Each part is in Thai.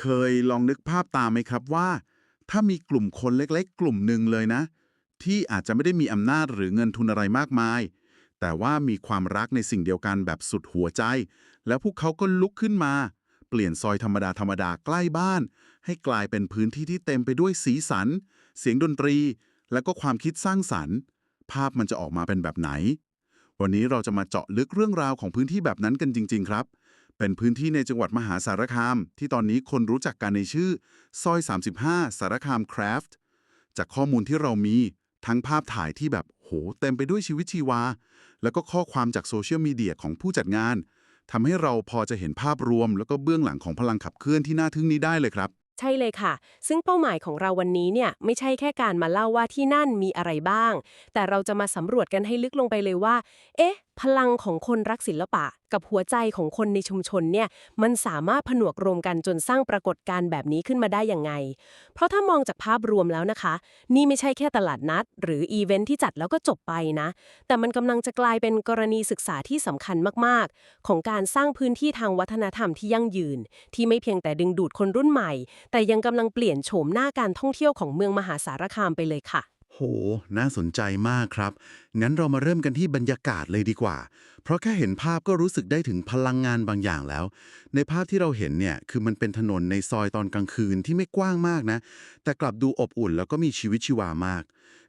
เคยลองนึกภาพตามไหมครับว่า ถ้ามีกลุ่มคนเล็กๆ กลุ่มหนึ่งเลยนะ ที่อาจจะไม่ได้มีอำนาจหรือเงินทุนอะไรมากมาย แต่ว่ามีความรักในสิ่งเดียวกันแบบสุดหัวใจ แล้วพวกเขาก็ลุกขึ้นมา เปลี่ยนซอยธรรมดาธรรมดาใกล้บ้าน ให้กลายเป็นพื้นที่ที่เต็มไปด้วยสีสัน เสียงดนตรี และก็ความคิดสร้างสรรค์ ภาพมันจะออกมาเป็นแบบไหน วันนี้เราจะมาเจาะลึกเรื่องราวของพื้นที่แบบนั้นกันจริง ๆ ครับ เป็นพื้นที่ในจังหวัดมหาสารคาม ที่ตอนนี้คนรู้จักกันในชื่อ ซอย 35 สารคามคราฟต์จากข้อมูลที่เรามีทั้งภาพถ่ายที่แบบโหเต็มไปด้วยชีวิตชีวา แล้วก็ข้อความจากโซเชียลมีเดียของผู้จัดงานทำให้เราพอจะเห็นภาพรวม แล้วก็เบื้องหลังของพลังขับเคลื่อนที่น่าทึ่งนี้ได้เลยครับ ใช่เลยค่ะ ซึ่งเป้าหมายของเราวันนี้เนี่ยไม่ใช่แค่การมาเล่าว่าที่นั่นมีอะไรบ้าง แต่เราจะมาสำรวจกันให้ลึกลงไปเลยว่า เอ๊ะ พลังของคนรักศิลปะ กับหัวใจของคนในชุมชนเนี่ยมันสามารถผนวกรวมกันจนสร้างปรากฏการณ์แบบนี้ขึ้นมาได้ยังไง เพราะถ้ามองจากภาพรวมแล้วนะคะ นี่ไม่ใช่แค่ตลาดนัด หรืออีเวนท์ที่จัดแล้วก็จบไปนะ แต่มันกำลังจะกลายเป็นกรณีศึกษาที่สำคัญมากๆ ของการสร้างพื้นที่ทางวัฒนธรรมที่ยั่งยืน ที่ไม่เพียงแต่ดึงดูดคนรุ่นใหม่ แต่ยังกำลังเปลี่ยนโฉมหน้าการท่องเที่ยวของเมืองมหาสารคามไปเลยค่ะ โห น่าสนใจมากครับ งั้นเรามาเริ่มกันที่บรรยากาศเลยดีกว่า เพราะแค่เห็นภาพก็รู้สึกได้ถึงพลังงานบางอย่างแล้ว ในภาพที่เราเห็นเนี่ย คือมันเป็นถนนในซอยตอนกลางคืนที่ไม่กว้างมากนะ แต่กลับดูอบอุ่นแล้วก็มีชีวิตชีวามาก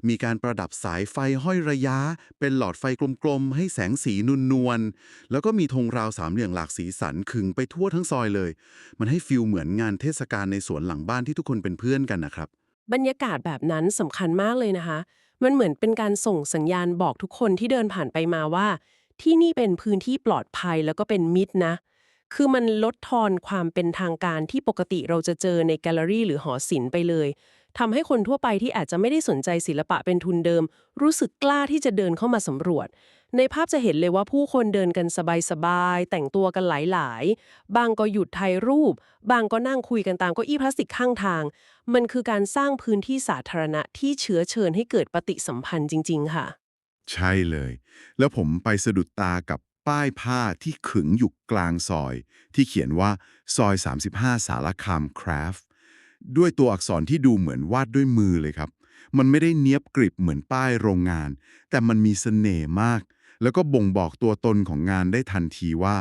มีการประดับสายไฟห้อยระยะ เป็นหลอดไฟกลมๆ ให้แสงสีนุนนวลๆ แล้วก็มีธงราวสามเหลี่ยมหลากสีสันขึงไปทั่วทั้งซอยเลย มันให้ฟิลเหมือนงานเทศกาลในสวนหลังบ้านที่ทุกคนเป็นเพื่อนกันนะครับ บรรยากาศแบบนั้นสำคัญมากเลยนะคะ มันเหมือนเป็นการส่งสัญญาณบอกทุกคนที่เดินผ่านไปมาว่า ที่นี่เป็นพื้นที่ปลอดภัยแล้วก็เป็นมิตรนะ คือมันลดทอนความเป็นทางการที่ปกติเราจะเจอในแกลเลอรี่หรือหอศิลป์ไปเลยทำให้คนทั่วไปที่อาจจะไม่ได้สนใจศิลปะเป็นทุนเดิม รู้สึกกล้าที่จะเดินเข้ามาสำรวจ ในภาพจะเห็นเลยว่าผู้คนเดินกันสบายๆ แต่งตัวกันหลายๆ บางก็หยุดถ่ายรูป บางก็นั่งคุยกันตามเก้าอี้พลาสติกข้างทาง มันคือการสร้างพื้นที่สาธารณะที่เชื้อเชิญให้เกิดปฏิสัมพันธ์จริง ๆ ค่ะ ใช่เลย แล้วผมไปสะดุดตากับป้ายผ้าที่ขึงอยู่กลางซอย ที่เขียนว่าซอย 35 สารคามคราฟด้วยตัวอักษรที่ดูเหมือนวาดด้วยมือเลยครับ มันไม่ได้เนียบกริบเหมือนป้ายโรงงาน แต่มันมีเสน่ห์มาก แล้วก็บ่งบอกตัวตนของงานได้ทันทีว่า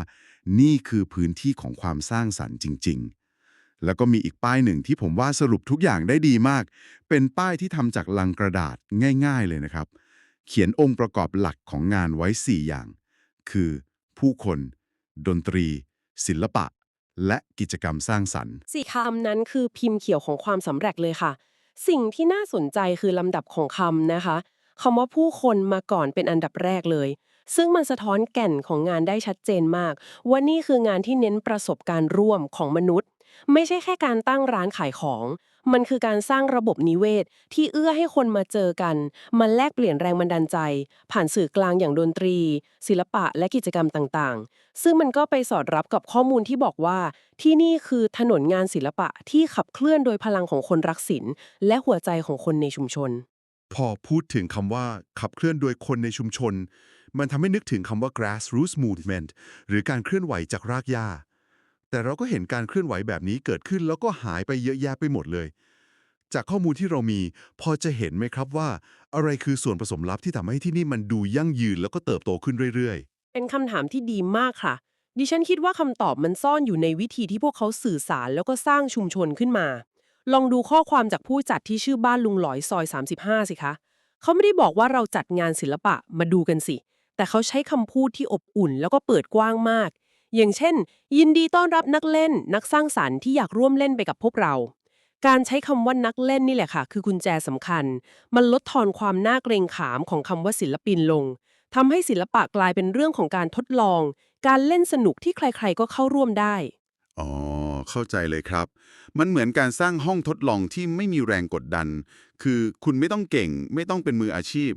นี่คือพื้นที่ของความสร้างสรรค์จริง ๆ แล้วก็มีอีกป้ายหนึ่งที่ผมว่าสรุปทุกอย่างได้ดีมาก เป็นป้ายที่ทำจากลังกระดาษง่าย ๆ เลยนะครับ เขียนองค์ประกอบหลักของงานไว้ 4 อย่าง คือ ผู้คน ดนตรี ศิลปะ และกิจกรรมสร้างสรรค์สี่คำนั้นคือพิมพ์เขียวของความสำเร็จเลยค่ะ สิ่งที่น่าสนใจคือลำดับของคำนะคะ คำว่าผู้คนมาก่อนเป็นอันดับแรกเลย ซึ่งมันสะท้อนแก่นของงานได้ชัดเจนมาก ว่านี่คืองานที่เน้นประสบการณ์ร่วมของมนุษย์ ไม่ใช่แค่การตั้งร้านขายของ มันคือการสร้างระบบนิเวศ ที่เอื้อให้คนมาเจอกันมาแลกเปลี่ยนแรงบันดาลใจ ผ่านสื่อกลางอย่างดนตรี ศิลปะและกิจกรรมต่างๆ ซึ่งมันก็ไปสอดรับกับข้อมูลที่บอกว่า ที่นี่คือถนนงานศิลปะที่ขับเคลื่อนโดยพลังของคนรักศิลป์และหัวใจของคนในชุมชน พอพูดถึงคำว่าขับเคลื่อนโดยคนในชุมชน มันทำให้นึกถึงคำว่า grassroots movement หรือการเคลื่อนไหวจากรากหญ้า แต่เราก็เห็นการเคลื่อนไหวแบบนี้เกิดขึ้นแล้วก็หายไปเยอะแยะไปหมดเลย จากข้อมูลที่เรามี พอจะเห็นไหมครับว่า อะไรคือส่วนผสมลับที่ทำให้ที่นี่มันดูยั่งยืนแล้วก็เติบโตขึ้นเรื่อยๆ เป็นคำถามที่ดีมากค่ะ ดิฉันคิดว่าคำตอบมันซ่อนอยู่ในวิธีที่พวกเขาสื่อสารแล้วก็สร้างชุมชนขึ้นมา ลองดูข้อความจากผู้จัดที่ชื่อบ้านลุงหลอยซอย 35 สิคะ เขาไม่ได้บอกว่าเราจัดงานศิลปะมาดูกันสิ แต่เขาใช้คำพูดที่อบอุ่นแล้วก็เปิดกว้างมาก อย่างเช่น ยินดีต้อนรับนักเล่น นักสร้างสรรค์ที่อยากร่วมเล่นไปกับพวกเรา การใช้คำว่านักเล่นนี่แหละค่ะ คือกุญแจสำคัญ มันลดทอนความน่าเกรงขามของคำว่าศิลปินลงทำให้ศิลปะกลายเป็นเรื่องของการทดลอง การเล่นสนุกที่ใครๆก็เข้าร่วมได้ อ๋อ เข้าใจเลยครับ มันเหมือนการสร้างห้องทดลองที่ไม่มีแรงกดดัน คือคุณไม่ต้องเก่ง ไม่ต้องเป็นมืออาชีพ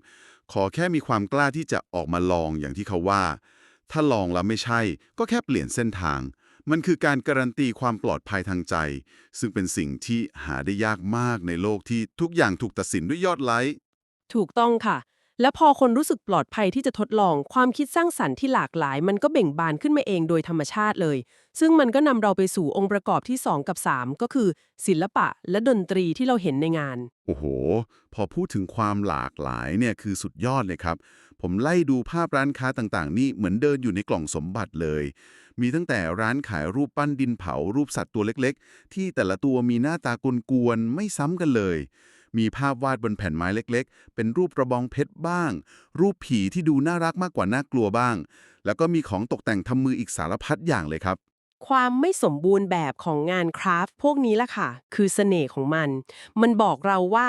ขอแค่มีความกล้าที่จะออกมาลองอย่างที่เขาว่า ถ้าลองแล้วไม่ใช่ ก็แค่เปลี่ยนเส้นทาง มันคือการการันตีความปลอดภัยทางใจ ซึ่งเป็นสิ่งที่หาได้ยากมากในโลกที่ทุกอย่างถูกตัดสินด้วยยอดไลค์ถูกต้องค่ะ และพอคนรู้สึกปลอดภัยที่จะทดลอง ความคิดสร้างสรรค์ที่หลากหลาย มันก็เบ่งบานขึ้นมาเองโดยธรรมชาติเลย ซึ่งมันก็นำเราไปสู่องค์ประกอบที่ 2 กับ 3 ก็คือ ศิลปะและดนตรีที่เราเห็นในงาน โอ้โห พอพูดถึงความหลากหลายเนี่ยคือสุดยอดเลยครับ ผมไล่ดูภาพร้านค้าต่างๆ นี่เหมือนเดินอยู่ในกล่องสมบัติเลย มีตั้งแต่ร้านขายรูปปั้นดินเผารูปสัตว์ตัวเล็ก ๆ ที่แต่ละตัวมีหน้าตากวนๆไม่ซ้ำกันเลย มีภาพวาดบนแผ่นไม้เล็กๆ เป็นรูปกระบองเพชรบ้าง รูปผีที่ดูน่ารักมากกว่าน่ากลัวบ้าง แล้วก็มีของตกแต่งทำมืออีกสารพัดอย่างเลยครับ ความไม่สมบูรณ์แบบของงานคราฟต์พวกนี้ล่ะค่ะ คือเสน่ห์ของมัน มันบอกเราว่า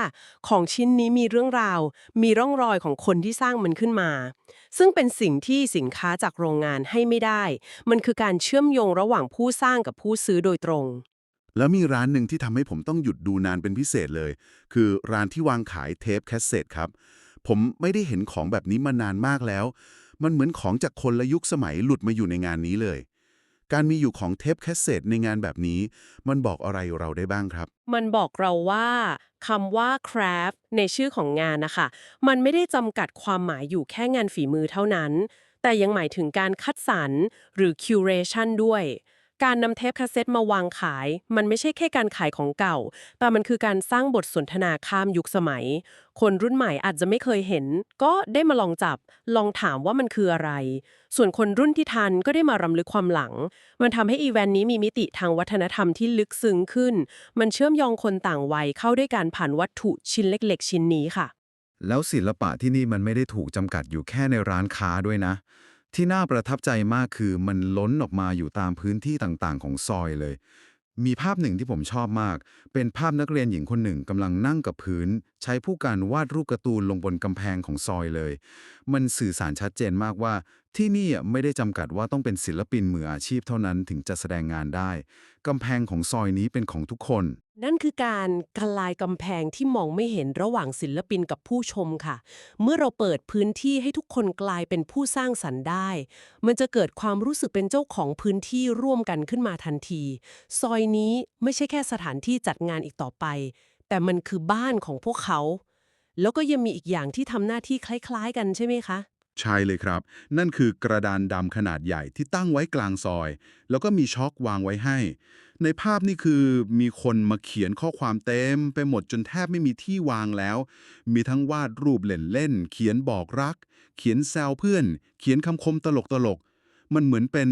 ของชิ้นนี้มีเรื่องราว มีร่องรอยของคนที่สร้างมันขึ้นมา ซึ่งเป็นสิ่งที่สินค้าจากโรงงานให้ไม่ได้ มันคือการเชื่อมโยงระหว่างผู้สร้างกับผู้ซื้อโดยตรง แล้วมีร้านหนึ่งที่ทำให้ผมต้องหยุดดูนานเป็นพิเศษเลย คือร้านที่วางขายเทปแคสเซ็ตครับ ผมไม่ได้เห็นของแบบนี้มานานมากแล้ว มันเหมือนของจากคนละยุคสมัยหลุดมาอยู่ในงานนี้เลย การมีอยู่ของเทปแคสเซ็ตในงานแบบนี้ มันบอกอะไรเราได้บ้างครับ มันบอกเราว่าคำว่า craft ในชื่อของงานนะคะ มันไม่ได้จำกัดความหมายอยู่แค่งานฝีมือเท่านั้น แต่ยังหมายถึงการคัดสรรหรือ curation ด้วย การนำเทปคาสเซ็ตมาวางขาย มันไม่ใช่แค่การขายของเก่า แต่มันคือการสร้างบทสนทนาข้ามยุคสมัย คนรุ่นใหม่อาจจะไม่เคยเห็น ก็ได้มาลองจับ ลองถามว่ามันคืออะไร ส่วนคนรุ่นที่ทันก็ได้มารำลึกความหลัง มันทำให้อีเวนต์นี้มีมิติทางวัฒนธรรมที่ลึกซึ้งขึ้น มันเชื่อมโยงคนต่างวัยเข้าด้วยการผ่านวัตถุชิ้นเล็ก ๆ ชิ้นนี้ค่ะ แล้วศิลปะที่นี่มันไม่ได้ถูกจำกัดอยู่แค่ในร้านค้าด้วยนะ ที่น่าประทับใจมากคือมันล้นออกมาอยู่ตามพื้นที่ต่างๆ ของซอยเลย มีภาพหนึ่งที่ผมชอบมาก เป็นภาพนักเรียนหญิงคนหนึ่งกำลังนั่งกับพื้น ใช้ผู้การวาดรูปการ์ตูนลงบนกำแพงของซอยเลย มันสื่อสารชัดเจนมากว่า ที่นี่ไม่ได้จำกัดว่าต้องเป็นศิลปินมืออาชีพเท่านั้นถึงจะแสดงงานได้กำแพงของซอยนี้เป็นของทุกคน นั่นคือการกลายกำแพงที่มองไม่เห็นระหว่างศิลปินกับผู้ชมค่ะ เมื่อเราเปิดพื้นที่ให้ทุกคนกลายเป็นผู้สร้างสรรค์ได้ มันจะเกิดความรู้สึกเป็นเจ้าของพื้นที่ร่วมกันขึ้นมาทันที ซอยนี้ไม่ใช่แค่สถานที่จัดงานอีกต่อไป แต่มันคือบ้านของพวกเขา แล้วก็ยังมีอีกอย่างที่ทำหน้าที่คล้าย ๆ กันใช่ไหมคะ ใช่เลยครับ นั่นคือกระดานดำขนาดใหญ่ที่ตั้งไว้กลางซอย แล้วก็มีช็อควางไว้ให้ ในภาพนี่คือมีคนมาเขียนข้อความเต็มไปหมดจนแทบไม่มีที่วางแล้ว มีทั้งวาดรูปเล่นเล่นๆเขียนบอกรัก เขียนแซวเพื่อน เขียนคำคมตลกตลกๆ มันเหมือนเป็น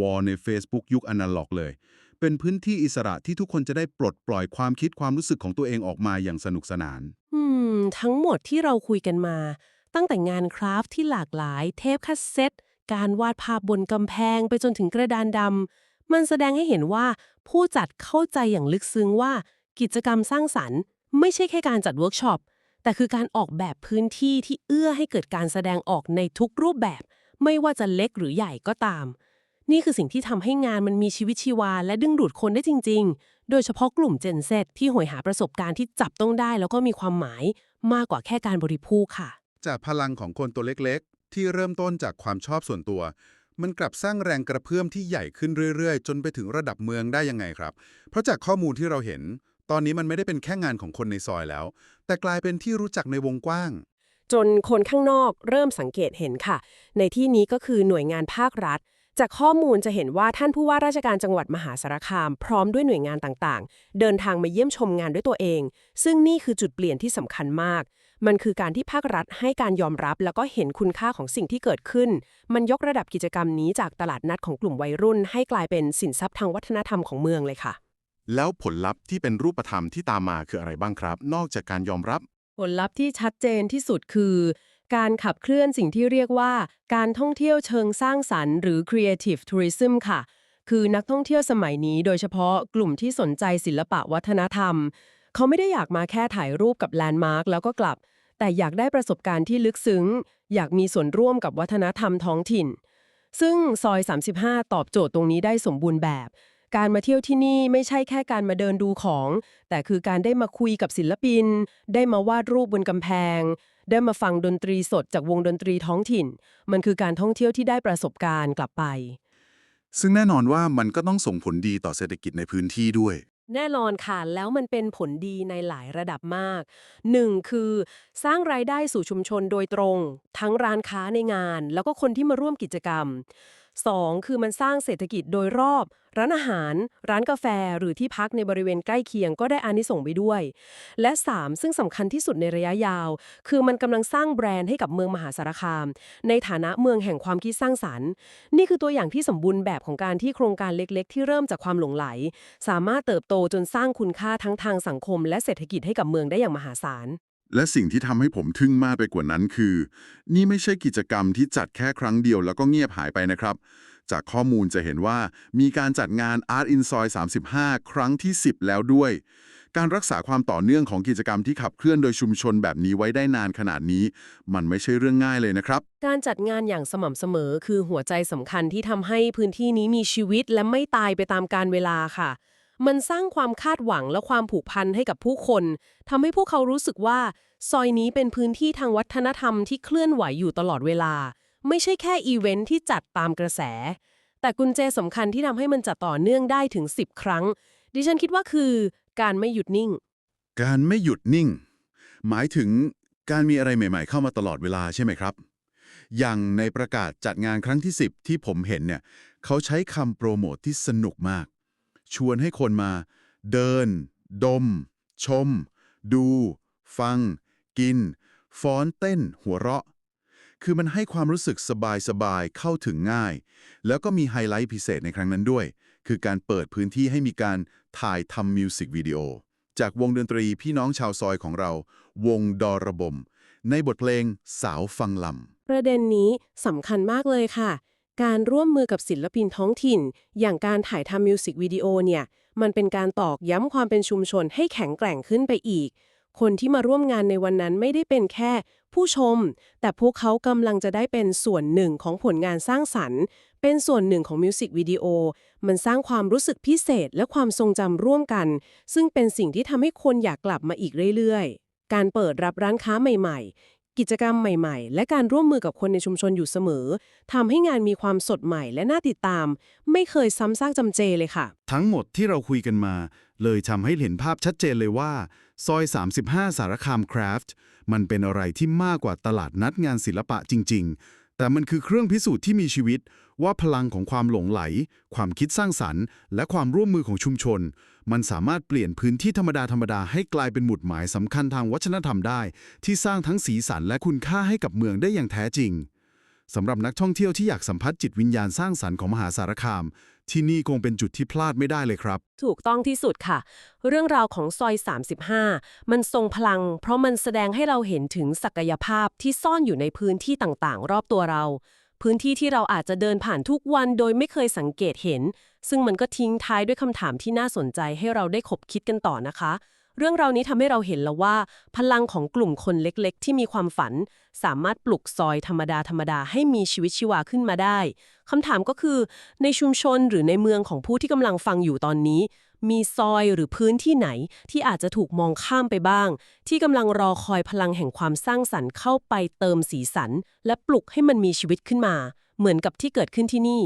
วอลใน Facebook ยุคอนาล็อกเลย เป็นพื้นที่อิสระที่ทุกคนจะได้ปลดปล่อยความคิดความรู้สึกของตัวเองออกมาอย่างสนุกสนาน อืม ทั้งหมดที่เราคุยกันมา ตั้งแต่งานคราฟต์ที่หลากหลาย เทปคัสเซ็ต การวาดภาพบนกำแพงไปจนถึงกระดานดำ มันแสดงให้เห็นว่าผู้จัดเข้าใจอย่างลึกซึ้งว่า กิจกรรมสร้างสรรค์ ไม่ใช่แค่การจัดเวิร์กช็อป แต่คือการออกแบบพื้นที่ที่เอื้อให้เกิดการแสดงออกในทุกรูปแบบ ไม่ว่าจะเล็กหรือใหญ่ก็ตาม นี่คือสิ่งที่ทำให้งานมันมีชีวิตชีวา และดึงดูดคนได้จริง ๆ โดยเฉพาะกลุ่ม Gen Z ที่หวยหาประสบการณ์ที่จับต้องได้ แล้วก็มีความหมายมากกว่าแค่การบริโภคค่ะ จากพลังของคนตัวเล็กๆ ที่เริ่มต้นจากความชอบส่วนตัว มันกลับสร้างแรงกระเพื่อมที่ใหญ่ขึ้นเรื่อยๆ จนไปถึงระดับเมืองได้ยังไงครับ เพราะจากข้อมูลที่เราเห็น ตอนนี้มันไม่ได้เป็นแค่งานของคนในซอยแล้ว แต่กลายเป็นที่รู้จักในวงกว้าง จนคนข้างนอกเริ่มสังเกตเห็นค่ะ ในที่นี้ก็คือหน่วยงานภาครัฐจากข้อมูลจะเห็นว่าท่านผู้ว่าราชการจังหวัดมหาสารคาม พร้อมด้วยหน่วยงานต่างๆ เดินทางมาเยี่ยมชมงานด้วยตัวเอง ซึ่งนี่คือจุดเปลี่ยนที่สำคัญมาก มันคือการที่ภาครัฐให้การยอมรับ แล้วก็เห็นคุณค่าของสิ่งที่เกิดขึ้น มันยกระดับกิจกรรมนี้จากตลาดนัดของกลุ่มวัยรุ่น ให้กลายเป็นสินทรัพย์ทางวัฒนธรรมของเมืองเลยค่ะ แล้วผลลัพธ์ที่เป็นรูปธรรมที่ตามมาคืออะไรบ้างครับ นอกจากการยอมรับ ผลลัพธ์ที่ชัดเจนที่สุดคือ การขับเคลื่อนสิ่งที่เรียกว่า การท่องเที่ยวเชิงสร้างสรรค์หรือ creative tourism ค่ะ คือนักท่องเที่ยวสมัยนี้ โดยเฉพาะกลุ่มที่สนใจศิลปะวัฒนธรรม เขาไม่ได้อยากมาแค่ถ่ายรูปกับแลนด์มาร์คแล้วก็กลับ แต่อยากได้ประสบการณ์ที่ลึกซึ้ง อยากมีส่วนร่วมกับวัฒนธรรมท้องถิ่น ซึ่งซอย 35 ตอบโจทย์ตรงนี้ได้สมบูรณ์แบบ การมาเที่ยวที่นี่ไม่ใช่แค่การมาเดินดูของ แต่คือการได้มาคุยกับศิลปิน ได้มาวาดรูปบนกำแพง ได้มาฟังดนตรีสดจากวงดนตรีท้องถิ่น มันคือการท่องเที่ยวที่ได้ประสบการณ์กลับไปซึ่งแน่นอนว่ามันก็ต้องส่งผลดีต่อเศรษฐกิจในพื้นที่ด้วย แน่นอนค่ะ แล้วมันเป็นผลดีในหลายระดับมาก 1. คือสร้างรายได้สู่ชุมชนโดยตรง ทั้งร้านค้าในงาน แล้วก็คนที่มาร่วมกิจกรรม 2. คือมันสร้างเศรษฐกิจโดยรอบ ร้านอาหาร ร้านกาแฟ หรือที่พักในบริเวณใกล้เคียงก็ได้อานิสงส์ไปด้วย และ 3. ซึ่งสำคัญที่สุดในระยะยาว คือมันกำลังสร้างแบรนด์ให้กับเมืองมหาสารคาม ในฐานะเมืองแห่งความคิดสร้างสรรค์ นี่คือตัวอย่างที่สมบูรณ์แบบของการที่โครงการเล็กๆ ที่เริ่มจากความหลงไหล สามารถเติบโตจนสร้างคุณค่าทั้งทางสังคม และเศรษฐกิจให้กับเมืองได้อย่างมหาศาล และสิ่งที่ทำให้ผมทึ่งมากไปกว่านั้นคือ นี่ไม่ใช่กิจกรรมที่จัดแค่ครั้งเดียวแล้วก็เงียบหายไปนะครับ จากข้อมูลจะเห็นว่ามีการจัดงาน Art in Soy 35 ครั้งที่ 10 แล้วด้วย การรักษาความต่อเนื่องของกิจกรรมที่ขับเคลื่อนโดยชุมชนแบบนี้ไว้ได้นานขนาดนี้ มันไม่ใช่เรื่องง่ายเลยนะครับ การจัดงานอย่างสม่ำเสมอคือหัวใจสำคัญที่ทำให้พื้นที่นี้มีชีวิตและไม่ตายไปตามกาลเวลาค่ะ มันสร้างความคาดหวังและความผูกพันให้กับผู้คนทำให้พวกเขารู้สึกว่า ซอยนี้เป็นพื้นที่ทางวัฒนธรรมที่เคลื่อนไหวอยู่ตลอดเวลา ไม่ใช่แค่อีเวนท์ที่จัดตามกระแส แต่กุญแจสำคัญที่ทำให้มันจัดต่อเนื่องได้ถึง 10 ครั้ง ดิฉันคิดว่าคือการไม่หยุดนิ่ง การไม่หยุดนิ่ง หมายถึงการมีอะไรใหม่ ๆ เข้ามาตลอดเวลาใช่ไหมครับ อย่างในประกาศจัดงานครั้งที่ 10 ที่ผมเห็นเนี่ย เขาใช้คำโปรโมทที่สนุกมาก ชวนให้คนมา เดิน ดม ชม ดู ฟัง กิน ฟ้อนเต้น หัวเราะ คือมันให้ความรู้สึกสบายๆ เข้าถึงง่าย แล้วก็มีไฮไลท์พิเศษในครั้งนั้นด้วย คือการเปิดพื้นที่ให้มีการถ่ายทำมิวสิกวิดีโอจากวงดนตรีพี่น้องชาวซอยของเรา วงดอระบม ในบทเพลงสาวฟังลำประเด็นนี้สำคัญมากเลยค่ะ การร่วมมือกับศิลปินท้องถิ่น อย่างการถ่ายทำมิวสิกวิดีโอเนี่ยมันเป็นการตอกย้ำความเป็นชุมชนให้แข็งแกร่งขึ้นไปอีก คนที่มาร่วมงานในวันนั้นไม่ได้เป็นแค่ผู้ชม แต่พวกเขากำลังจะได้เป็นส่วนหนึ่งของผลงานสร้างสรรค์ เป็นส่วนหนึ่งของมิวสิกวิดีโอ มันสร้างความรู้สึกพิเศษและความทรงจำร่วมกัน ซึ่งเป็นสิ่งที่ทำให้คนอยากกลับมาอีกเรื่อยๆ การเปิดรับร้านค้าใหม่ๆ กิจกรรมใหม่ๆ และการร่วมมือกับคนในชุมชนอยู่เสมอทำให้งานมีความสดใหม่และน่าติดตาม ไม่เคยซ้ำซากจำเจเลยค่ะ ทั้งหมดที่เราคุยกันมา เลยทำให้เห็นภาพชัดเจนเลยว่า ซอย 35 สารคามคราฟต์มันเป็นอะไรที่มากกว่าตลาดนัดงานศิลปะจริง ๆ แต่มันคือเครื่องพิสูจน์ที่มีชีวิต ว่าพลังของความหลงไหล ความคิดสร้างสรรค์ และความร่วมมือของชุมชน มันสามารถเปลี่ยนพื้นที่ธรรมดาธรรมดาให้กลายเป็นหมุดหมายสำคัญทางวัฒนธรรมได้ ที่สร้างทั้งสีสันและคุณค่าให้กับเมืองได้อย่างแท้จริงสำหรับนักท่องเที่ยวที่อยากสัมผัสจิตวิญญาณสร้างสรรค์ของมหาสารคาม ที่นี่คงเป็นจุดที่พลาดไม่ได้เลยครับ ถูกต้องที่สุดค่ะ เรื่องราวของซอย 35 มันทรงพลัง เพราะมันแสดงให้เราเห็นถึงศักยภาพที่ซ่อนอยู่ในพื้นที่ต่างๆ รอบตัวเรา พื้นที่ที่เราอาจจะเดินผ่านทุกวันโดยไม่เคยสังเกตเห็น ซึ่งมันก็ทิ้งท้ายด้วยคำถามที่น่าสนใจให้เราได้คบคิดกันต่อนะคะ เรื่องราวนี้ทำให้เราเห็นแล้วว่า พลังของกลุ่มคนเล็กๆ ที่มีความฝัน สามารถปลุกซอยธรรมดาธรรมดาให้มีชีวิตชีวาขึ้นมาได้คำถามก็คือ ในชุมชนหรือในเมืองของผู้ที่กำลังฟังอยู่ตอนนี้ มีซอยหรือพื้นที่ไหนที่อาจจะถูกมองข้ามไปบ้าง ที่กำลังรอคอยพลังแห่งความสร้างสรรค์เข้าไปเติมสีสัน และปลุกให้มันมีชีวิตขึ้นมา เหมือนกับที่เกิดขึ้นที่นี่